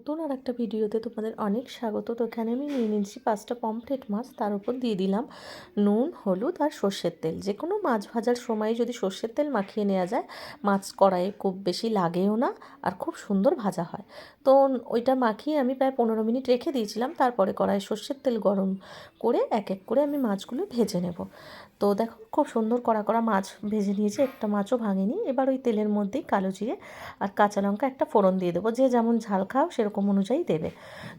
নতুন আর একটা ভিডিওতে তোমাদের অনেক স্বাগত। তো এখানে আমি নিয়ে নিয়েছি পাঁচটা পমফ্রেট মাছ। তার উপর দিয়ে দিলাম নুন, হলুদ আর সর্ষের তেল। যে কোনো মাছ ভাজার সময় যদি সর্ষের তেল মাখিয়ে নেওয়া যায়, মাছ কড়াইয়ে খুব বেশি লাগেও না আর খুব সুন্দর ভাজা হয়। তো ওইটা মাখিয়ে আমি প্রায় পনেরো মিনিট রেখে দিয়েছিলাম। তারপরে কড়াইয়ে সর্ষের তেল গরম করে এক এক করে আমি মাছগুলো ভেজে নেব। তো দেখো, খুব সুন্দর কড়া কড়া মাছ ভেজে নিয়েছি। একটা মাছও ভাঙেনি। এবার ওই তেলের মধ্যেই কালো জিরে আর কাঁচা লঙ্কা একটা ফোড়ন দিয়ে দেবো। যে যেমন ঝাল খাও, সেরকম অনুযায়ী দেবে।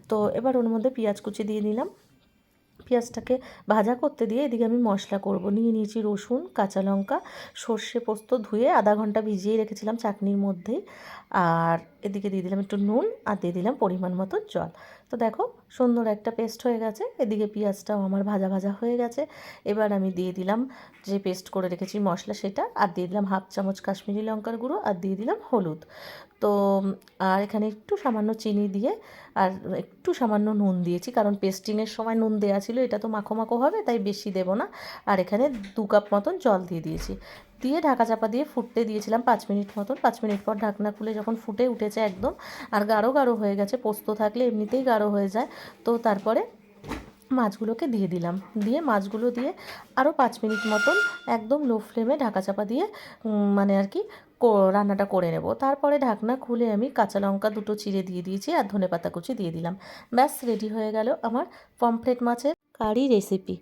তো এবার ওর মধ্যে পেঁয়াজ কুচি দিয়ে নিলাম। পেঁয়াজটাকে ভাজা করতে দিয়ে এদিকে আমি মশলা করব। নিয়ে নিয়েছি রসুন, কাঁচা লঙ্কা, সর্ষে পোস্ত ধুয়ে আধা ঘণ্টা ভিজিয়ে রেখেছিলাম চাটনির মধ্যেই। আর এদিকে দিয়ে দিলাম একটু নুন আর দিয়ে দিলাম পরিমাণ মতো জল। তো দেখো সুন্দর একটা পেস্ট হয়ে গেছে, এদিকে পেঁয়াজটাও আমার ভাজা ভাজা হয়ে গেছে। এবার আমি দিয়ে দিলাম যে পেস্ট করে রেখেছি মশলা সেটা, আর দিয়ে দিলাম হাফ চামচ কাশ্মীরি লঙ্কার গুঁড়ো, আর দিয়ে দিলাম হলুদ। তো, আর এখানে একটু সামান্য চিনি দিয়ে, আর একটু সামান্য নুন দিয়েছি, কারণ পেস্টিংয়ের সময় নুন দেওয়া ছিল, এটা তো মাখো মাখো হবে, তাই বেশি দেবো না। আর এখানে দু কাপ মতন জল দিয়ে দিয়েছি। দিয়ে ঢাকা চাপা দিয়ে ফুটতে দিয়েছিলাম পাঁচ মিনিট মতন। পাঁচ মিনিট পর ঢাকনা খুলে যখন ফুটে উঠেছে একদম, আর গাঢ় গাঢ় হয়ে গেছে, পোস্ত থাকলে এমনিতেই গাঢ় হয়ে যায়। তো তারপরে মাছগুলোকে দিয়ে দিলাম। দিয়ে মাছগুলো দিয়ে আরও পাঁচ মিনিট মতন একদম লো ফ্লেমে ঢাকা চাপা দিয়ে মানে আর কি রান্নাটা করে নেব। তারপরে ঢাকনা খুলে আমি কাঁচা লঙ্কা দুটো চিড়ে দিয়ে দিয়েছি আর ধনে পাতা কুচি দিয়ে দিলাম। ব্যাস, রেডি হয়ে গেল আমার পমফ্রেট মাছের কারি রেসিপি।